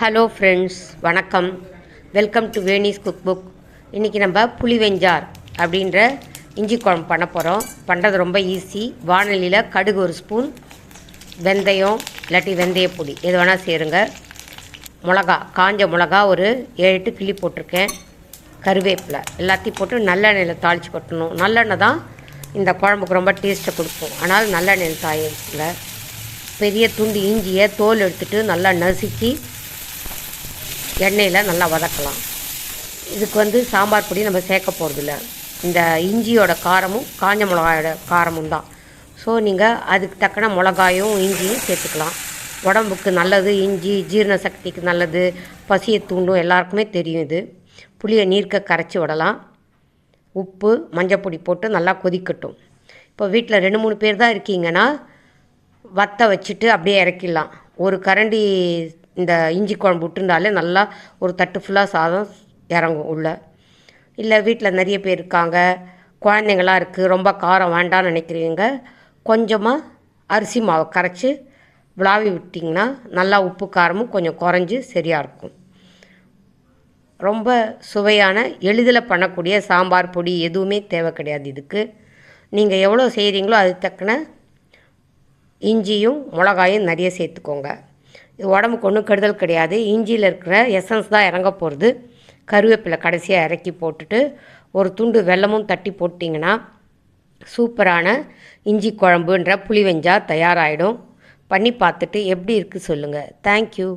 Hello friends வணக்கம். Welcome to Veni's cook book இன்றைக்கி நம்ம புளிவெஞ்சார் அப்படின்ற இஞ்சி குழம்பு பண்ண போகிறோம் பண்ணுறது ரொம்ப ஈஸி வானொலியில் கடுகு ஒரு ஸ்பூன் வெந்தயம் இல்லாட்டி வெந்தயப்பொடி. எது வேணால் சேருங்க. மிளகா காஞ்ச மிளகா ஒரு ஏழு எட்டு கிள்ளி போட்டிருக்கேன். கருவேப்பிலை எல்லாத்தையும் போட்டு நல்லெண்ணெயில் தாளித்து கொட்டணும். நல்லெண்ணெய் தான் இந்த குழம்புக்கு ரொம்ப டேஸ்ட்டை கொடுக்கும். ஆனால் நல்லெண்ணெயில் தாளிச்சுங்க பெரிய துண்டு இஞ்சியை தோல் எடுத்துகிட்டு நல்லா நசுக்கி எண்ணெயில் நல்லா வதக்கலாம். இதுக்கு வந்து சாம்பார் பொடி நம்ம சேர்க்க போகிறதில்ல இந்த இஞ்சியோட காரமும் காஞ்ச மிளகாயோட காரமும் தான். ஸோ நீங்கள் அதுக்கு தக்கன மிளகாயும் இஞ்சியும் சேர்த்துக்கலாம். உடம்புக்கு நல்லது இஞ்சி ஜீரண சக்திக்கு நல்லது பசியை தூண்டும் எல்லாருக்குமே தெரியும் இது. புளியை நீர்க்க கரைச்சி விடலாம். உப்பு மஞ்சப்பொடி போட்டு நல்லா கொதிக்கட்டும். இப்போ வீட்டில் ரெண்டு மூணு பேர் தான் இருக்கீங்கன்னா வத்த வச்சுட்டு அப்படியே இறக்கிடலாம். ஒரு கரண்டி இந்த இஞ்சி குழம்பு விட்டுருந்தாலே நல்லா ஒரு தட்டு ஃபுல்லாக சாதம் இறங்கும் உள்ளே. இல்லை வீட்டில் நிறைய பேர் இருக்காங்க. குழந்தைங்களாம் இருக்குது ரொம்ப காரம் வேண்டாம்னு நினைக்கிறீங்க கொஞ்சமாக அரிசி மாவை கரைச்சி விளாவி விட்டிங்கன்னா நல்லா உப்பு காரமும் கொஞ்சம் குறைஞ்சி சரியாக இருக்கும். ரொம்ப சுவையான எளிதில் பண்ணக்கூடிய சாம்பார் பொடி எதுவுமே தேவை கிடையாது இதுக்கு. நீங்கள் எவ்வளோ செய்கிறீங்களோ அதுக்கு தக்கன இஞ்சியும் மிளகாயும் நிறைய சேர்த்துக்கோங்க. உடம்புக்கு ஒன்றும் கெடுதல் கிடையாது. இஞ்சியில் இருக்கிற எசன்ஸ் தான் இறங்க போகிறது கருவேப்பிலை கடைசியாக இறக்கி போட்டுட்டு ஒரு துண்டு வெல்லமும் தட்டி போட்டிங்கன்னா சூப்பரான இஞ்சி குழம்புன்ற புளி வெஞ்சா தயாராகிடும் பண்ணி பார்த்துட்டு எப்படி இருக்குது சொல்லுங்கள் தேங்க்யூ